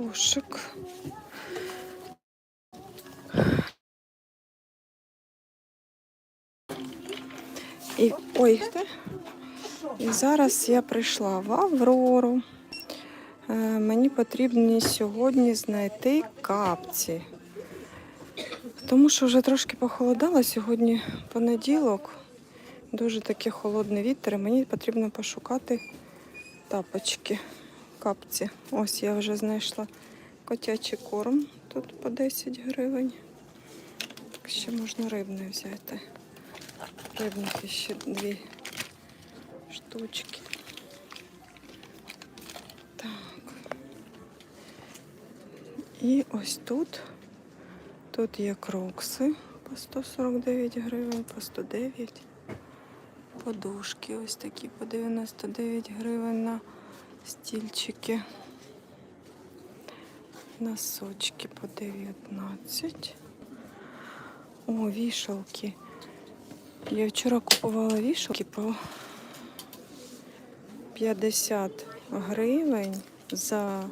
кошик. І ой, і зараз я прийшла в Аврору. Е, Мені потрібно сьогодні знайти капці. Тому що вже трошки похолодало. Сьогодні понеділок. Дуже такий холодний вітер. і Мені потрібно пошукати тапочки, капці. Ось я вже знайшла котячий корм. Тут по 10 гривень. Так ще можна рибний взяти. Рибники ще дві штучки. Так. І ось тут. Тут є крокси по 149 гривень, по 109. Подушки ось такі по 99 гривень на стільчики. Носочки по 19. О, вішалки. Я вчора купувала вішалки по 50 гривень за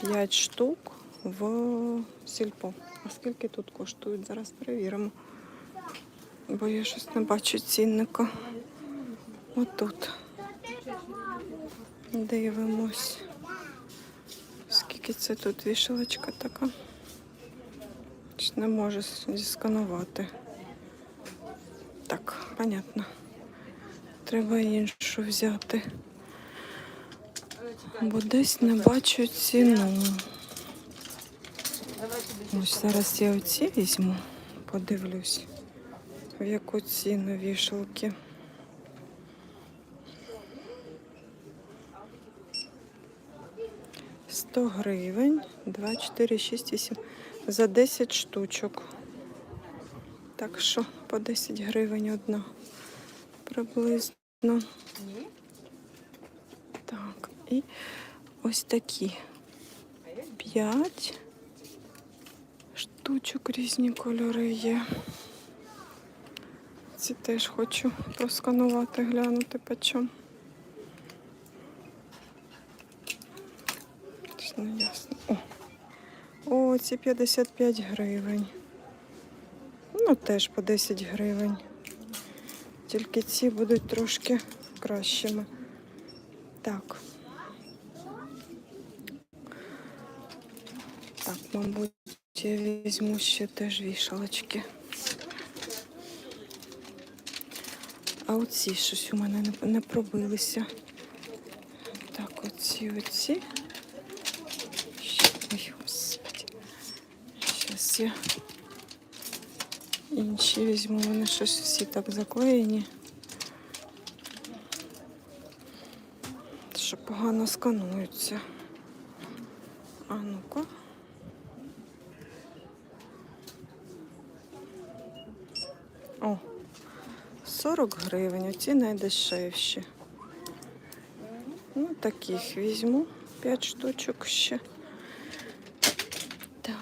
5 штук в сільпо. А скільки тут коштують? Зараз перевіримо. Бо я щось не бачу цінника. Отут. Дивимось. Скільки це тут вішалочка така? Чи Не можу зісканувати. Так, понятно. Треба іншу взяти. Бо десь не бачу ціну. Ось зараз я оці візьму, подивлюсь, в яку ціну вішалки. Сто гривень, два, чотири, шість, вісім. За 10 штучок. Так що по 10 гривень одна приблизно. Так, і ось такі. П'ять штучок різні кольори є. Ці теж хочу просканувати, глянути по чому. Щось не ясно. О, О, ці 55 гривень. Ну, теж по 10 гривень. Тільки ці будуть трошки кращими. Так. Так, мабуть, я візьму ще теж вішалочки. А оці щось у мене не, не пробилися. Так, оці, оці. Ще- Ой, господи. Зараз інші візьму. Вони щось всі так заклеєні. Що погано скануються. А ну-ка. О, 40 гривень, оці найдешевші. Ну, таких візьму 5 штучок ще. Так.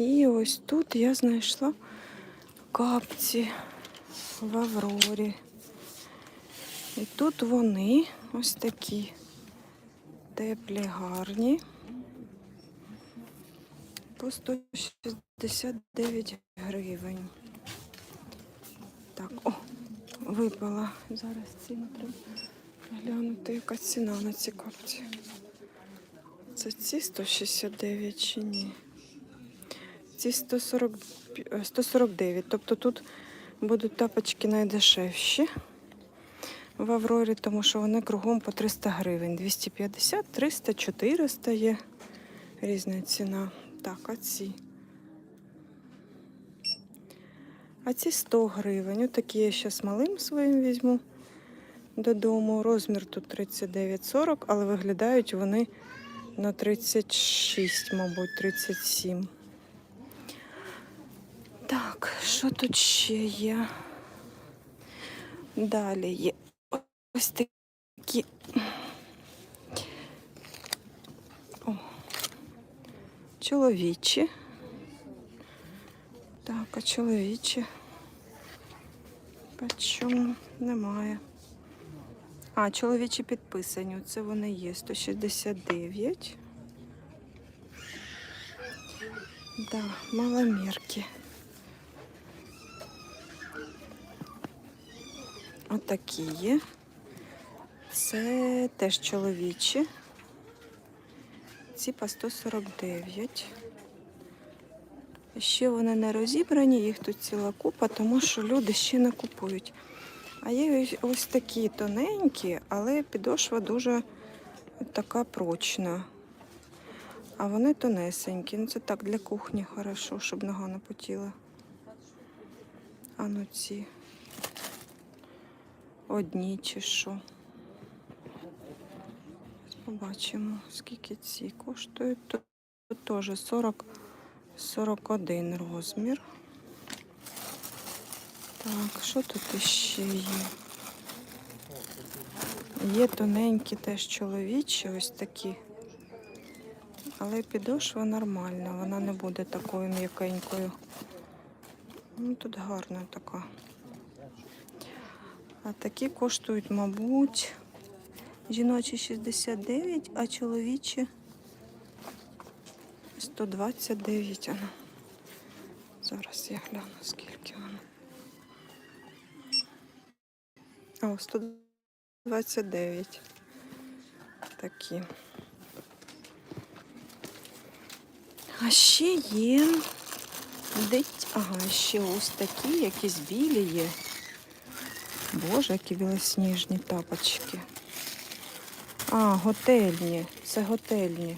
І ось тут я знайшла капці в Аврорі. І тут вони ось такі теплі, гарні. По 169 гривень. Так, о, випала. Зараз ціну треба глянути, яка ціна на ці капці. Це ці 169 чи ні? Ці 140, е, 149. Тобто тут будуть тапочки найдешевші в Аврорі, тому що вони кругом по 300 гривень. 250, 300, 400 є. Різна ціна. Так, а ці. А ці 100 гривень. Отакі я зараз малим своїм візьму додому. Розмір тут 39-40, але виглядають вони на 36, мабуть, 37. Так, що тут ще є? Далі є ось такі. О, чоловічі. Так, а чоловічі. Почому немає. А, чоловічі підписані. Це вони є. 169. Да, маломірки. Отакі є. Це теж чоловічі. Ці по 149. Ще вони не розібрані, їх тут ціла купа, тому що люди ще не купують. А є ось- такі тоненькі, але підошва дуже така прочна. А вони тонесенькі. Ну це так для кухні хорошо, щоб нога не потіла. А ну ці. Одні чи що. Побачимо, скільки ці коштують. Тут, теж 40, 41 розмір. Так, що тут іще є? Є тоненькі теж чоловічі, ось такі. Але підошва нормальна, вона не буде такою м'якенькою. Ну, тут гарна така. А такі коштують, мабуть, жіночі 69, а чоловічі 129. Ано. Зараз я гляну, скільки воно. О, 129. Такі. А ще є. Дить... Ага, ще ось такі, якісь білі є. Боже, які білосніжні тапочки. А, готельні. Це готельні.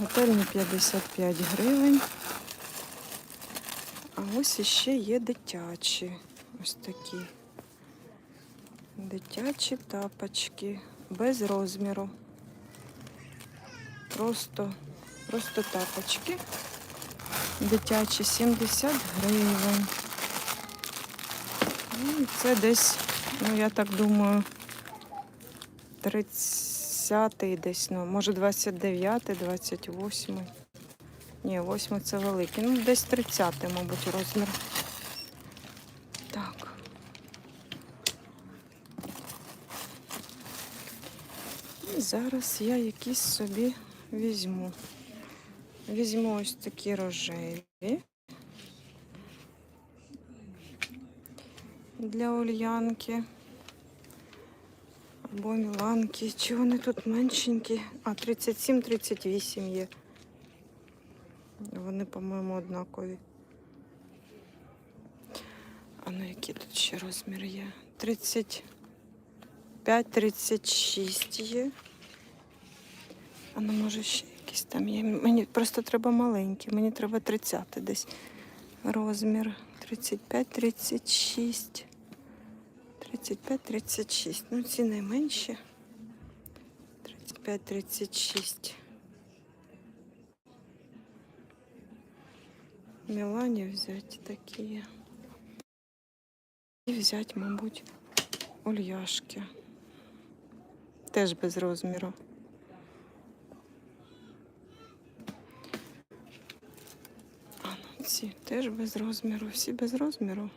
Готельні 55 гривень. А ось іще є дитячі. Ось такі. Дитячі тапочки без розміру. Просто, просто тапочки. Дитячі 70 гривень. Ну, і це десь, ну я так думаю, 30-й десь, ну, може 29-й, 28-й. Ні, 8 це великий. Ну, десь 30, мабуть, розмір. Так. І зараз я якісь собі візьму. Візьму ось такі рожеві. Для Ульянки. Або Міланки. Чи вони тут меншенькі? А, 37-38 є. Вони, по-моєму, однакові. А ну які тут ще розмір є? 35-36 є. А ну може ще якісь там є. Мені просто треба маленькі, мені треба 30 десь розмір. 35-36. 35-36. Ну, ці найменші. 35-36. Мілані взяти такі. І взяти, мабуть, ульяшки. Теж без розміру. А ну ці теж без розміру. Всі без розміру.